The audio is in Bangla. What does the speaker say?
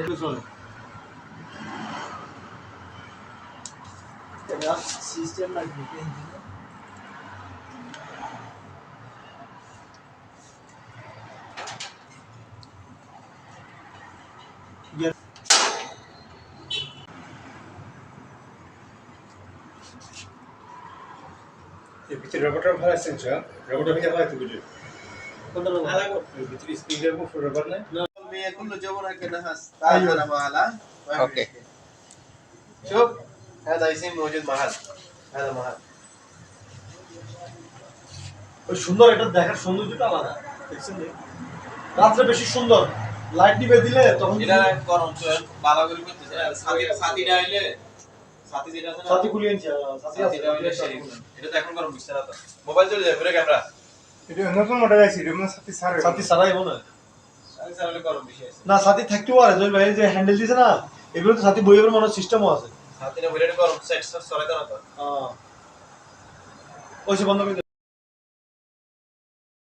এটা চলে সিস্টেম লাগবে ভিতরে রবারটা ভালো আছে স্যার রবারটা ভিতরে ভালো আছে বুঝলি? কোনটা? ভিতরে রবার নাই? المية كله جبرك نحس تعال محل ها أوكي. شوف هذا يصير موجود محل هذا محل ওই সুন্দর এটা দেখার সৌন্দর্যটা আলাদা দেখছেন রে? রাত্রে বেশি সুন্দর লাইট নিবে দিলে তখন এটা গরম তো ভালো করে করতেছে সাথী সাথীটা হইলে সাথী যেটা আছে না সাথী খুলে আনছি আহ, সাথী আছে, সাথীটা হইলে সেই এটা তো এখন গরম বুঝছে না তো মোবাইল চলে যায় ঘুরে ক্যামেরা এটা নতুন মডেল আছে এর মধ্যে সাথে সারে সাথী ছাড়াই মনে হয়। না সাথী থাকতেও পারে জয় ভাই যে হ্যান্ডেল দিছে না এগুলো তো সাথী বইয়ের মনে সিস্টেমও আছে সাথীটা বইয়ের গরম সেট সব দাও না তো। ওই বন্ধ করে।